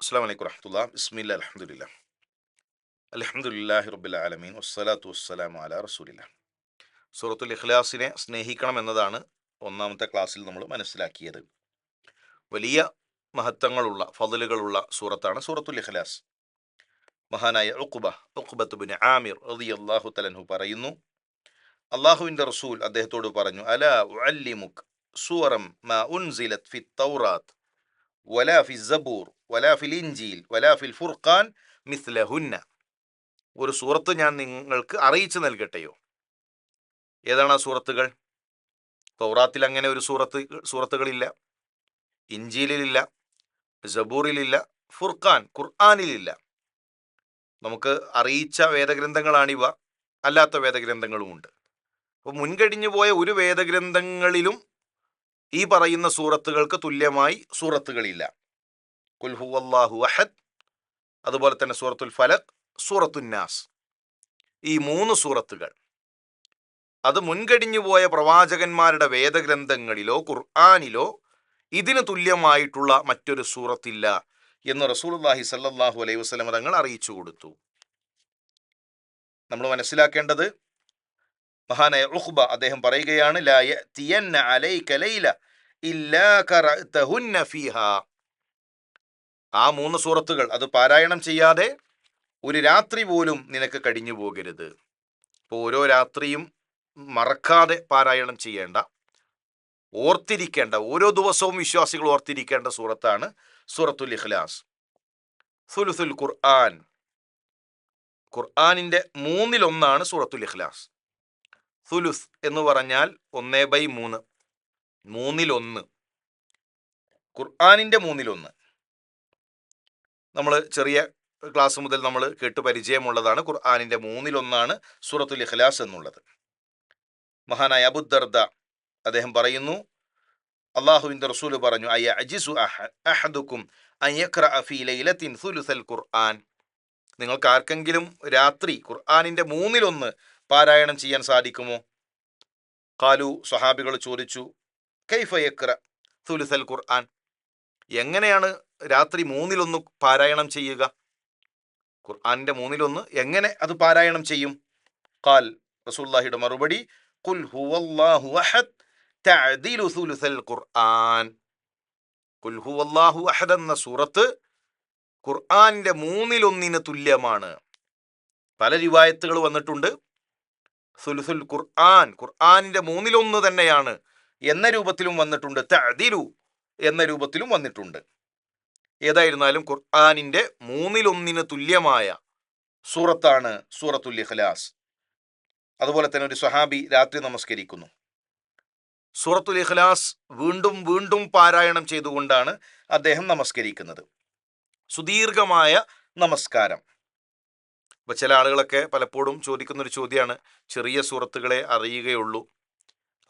അസ്സാം വലൈക്കും വറഹമുല്ല ബിസ്മില്ല അലഹമുല്ല അലഹമുല്ലാഹി റബ്ബിൽ ആലമീൻ വസ്സലാത്തു വസ്സലാം അല റസൂലില്ല സൂറത്തുൽ ഇഖ്ലാസിനെ സ്നേഹിക്കണം എന്നതാണ് ഒന്നാമത്തെ ക്ലാസ്സിൽ നമ്മൾ മനസ്സിലാക്കിയത്. വലിയ മഹത്വങ്ങളുള്ള ഫതിലുകളുള്ള സൂറത്താണ് സൂറത്തുൽ ഇഖ്ലാസ്. മഹാനായ ഉഖുബ ഉഖുബത്ത് ബിൻ ആമിർ റതി അള്ളാഹു തലൻഹു പറയുന്നു അള്ളാഹുവിന്റെ റസൂൽ അദ്ദേഹത്തോട് പറഞ്ഞു അല അല്ലിമുക് സൂറം മാ ഉൻസിലത് ഫി തൗറാത്ത്. വലാ في സബൂർ ولا في الانجيل ولا في ഫുർഖാൻ മിസ്ലഹുന്ന ഒരു സൂറത്ത് ഞാൻ നിങ്ങൾക്ക് അറിയിച്ചു നൽകട്ടെയോ? ഏതാണ് ആ സൂറത്തുകൾ തൗറാത്തിൽ അങ്ങനെ ഒരു സൂറത്ത് സൂറത്തുകളില്ല ഇഞ്ചിയിലില്ല ജബൂറിലില്ല ഫുർഖാൻ ഖുർആാനിലില്ല. നമുക്ക് അറിയിച്ച വേദഗ്രന്ഥങ്ങളാണിവ. അല്ലാത്ത വേദഗ്രന്ഥങ്ങളുമുണ്ട്. അപ്പോൾ മുൻകഴിഞ്ഞു പോയ ഒരു വേദഗ്രന്ഥങ്ങളിലും ഈ പറയുന്ന സൂറത്തുകൾക്ക് തുല്യമായി സൂറത്തുകളില്ല. കുൽഹു അള്ളാഹു അഹദ് അതുപോലെ തന്നെ സൂറത്തുൽ ഫലക് സൂറത്തുന്നാസ് ഈ മൂന്ന് സൂറത്തുകൾ. അത് മുൻകടിഞ്ഞു പോയ പ്രവാചകന്മാരുടെ വേദഗ്രന്ഥങ്ങളിലോ ഖുർആാനിലോ ഇതിന് തുല്യമായിട്ടുള്ള മറ്റൊരു സൂറത്തില്ല എന്ന് റസൂലുല്ലാഹി സല്ലാഹു അലൈഹി വസ്ലം തങ്ങൾ അറിയിച്ചു കൊടുത്തു. നമ്മൾ മനസ്സിലാക്കേണ്ടത് മഹാനായ ഉഹ്ബ അദ്ദേഹം പറയുകയാണ് ലായ തിയന്ന അലൈ ഫീഹാ ആ മൂന്ന് സൂറത്തുകൾ അത് പാരായണം ചെയ്യാതെ ഒരു രാത്രി പോലും നിനക്ക് കഴിഞ്ഞു പോകരുത്. ഇപ്പോൾ ഓരോ രാത്രിയും മറക്കാതെ പാരായണം ചെയ്യേണ്ട ഓർത്തിരിക്കേണ്ട ഓരോ ദിവസവും വിശ്വാസികൾ ഓർത്തിരിക്കേണ്ട സൂറത്താണ് സൂറത്തുൽ ഇഖ്ലാസ്. സുലുസുൽ ഖുർആൻ. ഖുർആാനിന്റെ മൂന്നിലൊന്നാണ് സൂറത്തുൽ ഇഖ്ലാസ്. സുലുസ് എന്ന് പറഞ്ഞാൽ ഒന്നേ ബൈ മൂന്ന്. മൂന്നിലൊന്ന്. ഖുർആാനിന്റെ മൂന്നിലൊന്ന്. നമ്മൾ ചെറിയ ക്ലാസ് മുതൽ നമ്മൾ കേട്ട് പരിചയമുള്ളതാണ് ഖുർആാനിന്റെ മൂന്നിലൊന്നാണ് സൂറത്തുൽ ഇഖ്ലാസ് എന്നുള്ളത്. മഹാനായ അബുദർദ അദ്ദേഹം പറയുന്നു അള്ളാഹുവിന്റെ റസൂൽ പറഞ്ഞു അയ്യ അജിസു അഹദുക്കും അയ്യക്ര അഫി ലൈലത്തിൻ സുലുസൽ ഖുർആൻ. നിങ്ങൾക്ക് ആർക്കെങ്കിലും രാത്രി ഖുർആാനിന്റെ മൂന്നിലൊന്ന് പാരായണം ചെയ്യാൻ സാധിക്കുമോ? കാലു സ്വഹാബികൾ ചോദിച്ചു കൈഫ യക്ര സുലുസൽ ഖുർആൻ. എങ്ങനെയാണ് രാത്രി മൂന്നിലൊന്ന് പാരായണം ചെയ്യുക? ഖുർആാനിന്റെ മൂന്നിലൊന്ന് എങ്ങനെ അത് പാരായണം ചെയ്യും? കാൽ റസൂല്ലാഹിയുടെ മറുപടി കുൽ ഹുവല്ലാഹു അഹദ് ഖുർആൻ. ഹുവല്ലാഹു അഹദ് എന്ന സൂറത്ത് ഖുർആാനിന്റെ മൂന്നിലൊന്നിന് തുല്യമാണ്. പല റിവായത്തുകൾ വന്നിട്ടുണ്ട്. സുലുസുൽ ഖുർആൻ ഖുർആാനിന്റെ മൂന്നിലൊന്ന് തന്നെയാണ്. എന്ന രൂപത്തിലും വന്നിട്ടുണ്ട് തഅദിലു എന്ന രൂപത്തിലും വന്നിട്ടുണ്ട്. ഏതായിരുന്നാലും ഖുർആാനിന്റെ മൂന്നിലൊന്നിന് തുല്യമായ സൂറത്താണ് സൂറത്തുൽ ഇഖ്ലാസ്. അതുപോലെ തന്നെ ഒരു സ്വഹാബി രാത്രി നമസ്കരിക്കുന്നു. സൂറത്തുൽ ഇഖ്ലാസ് വീണ്ടും വീണ്ടും പാരായണം ചെയ്തുകൊണ്ടാണ് അദ്ദേഹം നമസ്കരിക്കുന്നത്. സുദീർഘമായ നമസ്കാരം. അപ്പോൾ ചില ആളുകളൊക്കെ പലപ്പോഴും ചോദിക്കുന്നൊരു ചോദ്യമാണ് ചെറിയ സൂറത്തുകളെ അറിയുകയുള്ളൂ.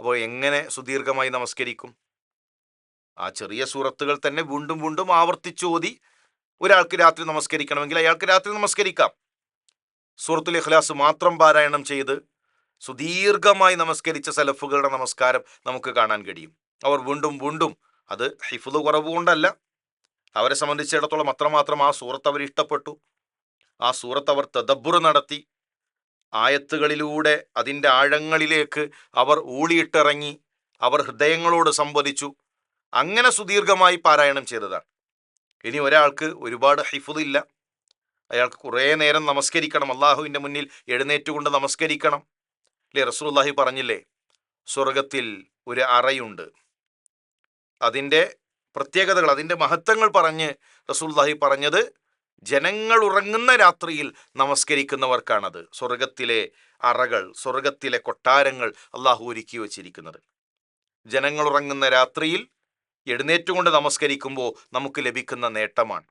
അപ്പോൾ എങ്ങനെ സുദീർഘമായി നമസ്കരിക്കും? ആ ചെറിയ സൂറത്തുകൾ തന്നെ വീണ്ടും വീണ്ടും ആവർത്തിച്ചോതി ഒരാൾക്ക് രാത്രി നമസ്കരിക്കണമെങ്കിൽ അയാൾക്ക് രാത്രി നമസ്കരിക്കാം. സൂറത്തുൽ ഇഖ്ലാസ് മാത്രം പാരായണം ചെയ്ത് സുദീർഘമായി നമസ്കരിച്ച സലഫുകളുടെ നമസ്കാരം നമുക്ക് കാണാൻ കഴിയും. അവർ വീണ്ടും വീണ്ടും അത് ഹിഫുദ് കുറവ് കൊണ്ടല്ല അവരെ സംബന്ധിച്ചിടത്തോളം അത്രമാത്രം ആ സൂറത്ത് അവർ ഇഷ്ടപ്പെട്ടു. ആ സൂറത്ത് അവർ തദബ്ബുർ നടത്തി. ആയത്തുകളിലൂടെ അതിന്റെ ആഴങ്ങളിലേക്ക് അവർ ഊളിയിട്ടിറങ്ങി അവർ ഹൃദയങ്ങളോട് സംവദിച്ചു. അങ്ങനെ സുദീർഘമായി പാരായണം ചെയ്തതാണ്. ഇനി ഒരാൾക്ക് ഒരുപാട് ഹിഫുദില്ല. അയാൾക്ക് കുറേ നേരം നമസ്കരിക്കണം. അള്ളാഹുവിന്റെ മുന്നിൽ എഴുന്നേറ്റുകൊണ്ട് നമസ്കരിക്കണം. അല്ലേ റസൂല്ലാഹി പറഞ്ഞില്ലേ സ്വർഗത്തിൽ ഒരു അറയുണ്ട്. അതിന്റെ പ്രത്യേകതകൾ അതിന്റെ മഹത്വങ്ങൾ പറഞ്ഞ് റസൂല്ലാഹി പറഞ്ഞത് ജനങ്ങൾ ഉറങ്ങുന്ന രാത്രിയിൽ നമസ്കരിക്കുന്നവർക്കാണത്. സ്വർഗത്തിലെ അറകൾ സ്വർഗത്തിലെ കൊട്ടാരങ്ങൾ അള്ളാഹു ഒരുക്കി വച്ചിരിക്കുന്നത്. ജനങ്ങൾ ഉറങ്ങുന്ന രാത്രിയിൽ എഴുന്നേറ്റുകൊണ്ട് നമസ്കരിക്കുമ്പോൾ നമുക്ക് ലഭിക്കുന്ന നേട്ടമാണ്.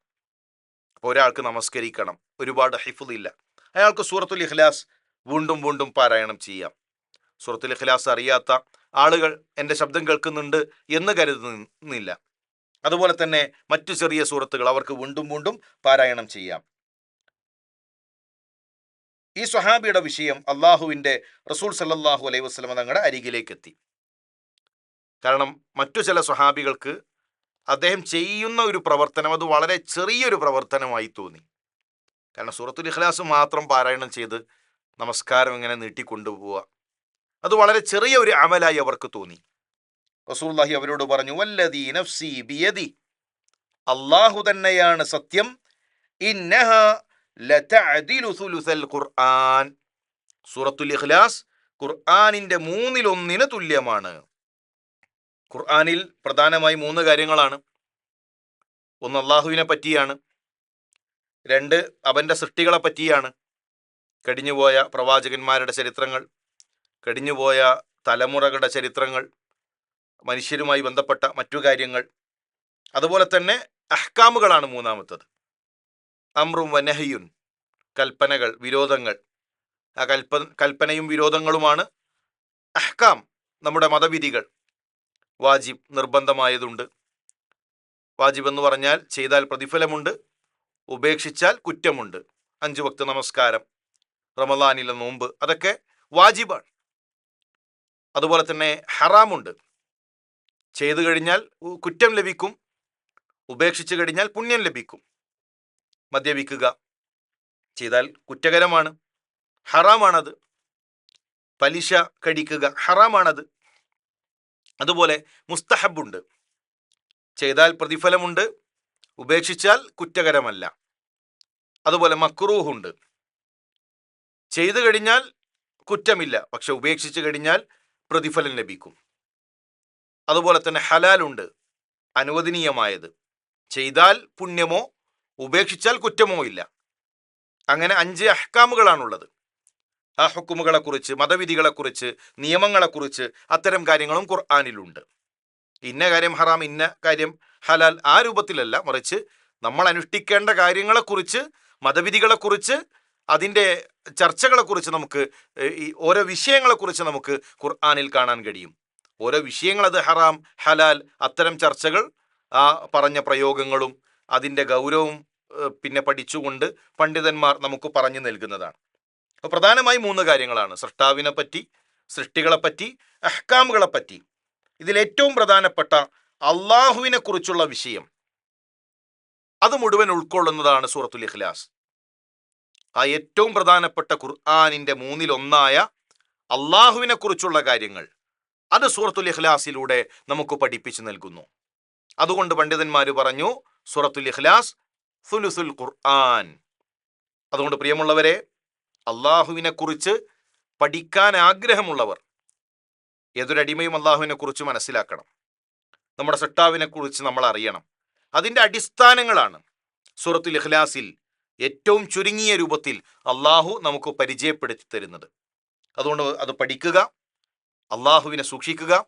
അപ്പോൾ ഒരാൾക്ക് നമസ്കരിക്കണം. ഒരുപാട് ഹിഫുദില്ല അയാൾക്ക് സൂറത്തുൽ ഇഖ്ലാസ് വീണ്ടും വീണ്ടും പാരായണം ചെയ്യാം. സൂറത്തുൽ ഇഖ്ലാസ് അറിയാത്ത ആളുകൾ എന്റെ ശബ്ദം കേൾക്കുന്നുണ്ട് എന്ന് കരുതുന്നില്ല. അതുപോലെ തന്നെ മറ്റു ചെറിയ സൂറത്തുകൾ അവർക്ക് വീണ്ടും വീണ്ടും പാരായണം ചെയ്യാം. ഈ സ്വഹാബിയുടെ വിഷയം അള്ളാഹുവിന്റെ റസൂൽ സല്ലാഹു അലൈഹി വസ്ലമ തങ്ങളുടെ അരികിലേക്ക് എത്തി കാരണം മറ്റു ചില സ്വഹാബികൾക്ക് അദ്ദേഹം ചെയ്യുന്ന ഒരു പ്രവർത്തനം അത് വളരെ ചെറിയൊരു പ്രവർത്തനമായി തോന്നി. കാരണം സൂറത്തുൽ ഇഖ്ലാസ് മാത്രം പാരായണം ചെയ്ത് നമസ്കാരം ഇങ്ങനെ നീട്ടിക്കൊണ്ടുപോവുക. അത് വളരെ ചെറിയ ഒരു അമലായി അവർക്ക് തോന്നി. റസൂലുള്ളാഹി അവരോട് പറഞ്ഞു വല്ലദീ നഫ്സി ബിയദി. അള്ളാഹു തന്നെയാണ് സത്യം. ഇന്നഹ ഖുർആൻ. സൂറത്തുൽ ഇഖ്ലാസ് ഖുർആനിന്റെ മൂന്നിലൊന്നിന് തുല്യമാണ്. ഖുർആാനിൽ പ്രധാനമായി മൂന്ന് കാര്യങ്ങളാണ്. ഒന്ന് അള്ളാഹുവിനെ പറ്റിയാണ് രണ്ട് അവന്റെ സൃഷ്ടികളെ പറ്റിയാണ് കടിഞ്ഞുപോയ പ്രവാചകന്മാരുടെ ചരിത്രങ്ങൾ കടിഞ്ഞുപോയ തലമുറകളുടെ ചരിത്രങ്ങൾ മനുഷ്യരുമായി ബന്ധപ്പെട്ട മറ്റു കാര്യങ്ങൾ. അതുപോലെ തന്നെ അഹ്കാമുകളാണ് മൂന്നാമത്തത്. അമ്രും വനഹയുൻ കൽപ്പനകൾ വിരോധങ്ങൾ. ആ കൽപ്പ കൽപ്പനയും വിരോധങ്ങളുമാണ് അഹ്കാം നമ്മുടെ മതവിധികൾ. വാജിബ് നിർബന്ധമായതുണ്ട്. വാജിബ് എന്ന് പറഞ്ഞാൽ ചെയ്താൽ പ്രതിഫലമുണ്ട് ഉപേക്ഷിച്ചാൽ കുറ്റമുണ്ട്. അഞ്ചു വക്ത നമസ്കാരം റമദാനിലെ നോമ്പ് അതൊക്കെ വാജിബാണ്. അതുപോലെ തന്നെ ഹറാമുണ്ട്. ചെയ്തു കഴിഞ്ഞാൽ കുറ്റം ലഭിക്കും. ഉപേക്ഷിച്ചു കഴിഞ്ഞാൽ പുണ്യം ലഭിക്കും. മദ്യപിക്കുക ചെയ്താൽ കുറ്റകരമാണ്. ഹറാമാണത്. പലിശ കഴിക്കുക ഹറാമാണത്. അതുപോലെ മുസ്തഹബുണ്ട്. ചെയ്താൽ പ്രതിഫലമുണ്ട്. ഉപേക്ഷിച്ചാൽ കുറ്റകരമല്ല. അതുപോലെ മക്രൂഹുണ്ട്. ചെയ്തു കഴിഞ്ഞാൽ കുറ്റമില്ല. പക്ഷെ ഉപേക്ഷിച്ചു കഴിഞ്ഞാൽ പ്രതിഫലം ലഭിക്കും. അതുപോലെ തന്നെ ഹലാലുണ്ട് അനുവദനീയമായത്. ചെയ്താൽ പുണ്യമോ ഉപേക്ഷിച്ചാൽ കുറ്റമോ ഇല്ല. അങ്ങനെ അഞ്ച് അഹ്കാമുകളാണുള്ളത്. ആ ഹുക്കുമുകളെക്കുറിച്ച് മതവിധികളെക്കുറിച്ച് നിയമങ്ങളെക്കുറിച്ച് അത്തരം കാര്യങ്ങളും ഖുർആാനിലുണ്ട്. ഇന്ന കാര്യം ഹറാം ഇന്ന കാര്യം ഹലാൽ ആ രൂപത്തിലല്ല. മറിച്ച് നമ്മൾ അനുഷ്ഠിക്കേണ്ട കാര്യങ്ങളെക്കുറിച്ച് മതവിധികളെക്കുറിച്ച് അതിന്റെ ചർച്ചകളെക്കുറിച്ച് നമുക്ക് ഓരോ വിഷയങ്ങളെക്കുറിച്ച് നമുക്ക് ഖുർആാനിൽ കാണാൻ കഴിയും. ഓരോ വിഷയങ്ങൾ അത് ഹറാം ഹലാൽ അത്തരം ചർച്ചകൾ ആ പറഞ്ഞ പ്രയോഗങ്ങളും അതിന്റെ ഗൗരവവും പിന്നെ പഠിച്ചുകൊണ്ട് പണ്ഡിതന്മാർ നമുക്ക് പറഞ്ഞു നൽകുന്നതാണ്. അപ്പോൾ പ്രധാനമായി മൂന്ന് കാര്യങ്ങളാണ്. സൃഷ്ടാവിനെ പറ്റി സൃഷ്ടികളെപ്പറ്റി അഹ്കാമുകളെപ്പറ്റി. ഇതിലേറ്റവും പ്രധാനപ്പെട്ട അള്ളാഹുവിനെ കുറിച്ചുള്ള വിഷയം. അത് മുഴുവൻ ഉൾക്കൊള്ളുന്നതാണ് സൂറത്തുൽ ഇഖ്ലാസ്. ആ ഏറ്റവും പ്രധാനപ്പെട്ട ഖുർആാനിന്റെ മൂന്നിലൊന്നായ അള്ളാഹുവിനെ കുറിച്ചുള്ള കാര്യങ്ങൾ. അത് സൂറത്തുൽ ഇഖ്ലാസിലൂടെ നമുക്ക് പഠിപ്പിച്ചു നൽകുന്നു. അതുകൊണ്ട് പണ്ഡിതന്മാർ പറഞ്ഞു സൂറത്തുൽ ഇഖ്ലാസ് സുലുസുൽ ഖുർആൻ. അതുകൊണ്ട് പ്രിയമുള്ളവരെ അള്ളാഹുവിനെ കുറിച്ച് പഠിക്കാൻ ആഗ്രഹമുള്ളവർ ഏതൊരടിമയും അള്ളാഹുവിനെ കുറിച്ച് മനസ്സിലാക്കണം. നമ്മുടെ സട്ടാവിനെ കുറിച്ച് നമ്മൾ അറിയണം. അതിന്റെ അടിസ്ഥാനങ്ങളാണ് സൂറത്തുൽ ഇഖ്ലാസിൽ ഏറ്റവും ചുരുങ്ങിയ രൂപത്തിൽ അള്ളാഹു നമുക്ക് പരിചയപ്പെടുത്തി തരുന്നത്. അതുകൊണ്ട് അത് പഠിക്കുക. അള്ളാഹുവിനെ സൂക്ഷിക്കുക.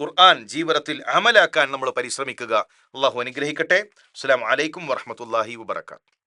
ഖുർആൻ ജീവിതത്തിൽ അമലാക്കാൻ നമ്മൾ പരിശ്രമിക്കുക. അള്ളാഹു അനുഗ്രഹിക്കട്ടെ. അസ്സാം വലൈക്കും വറഹ്മത്തുള്ളാഹി വബറകാത്ത്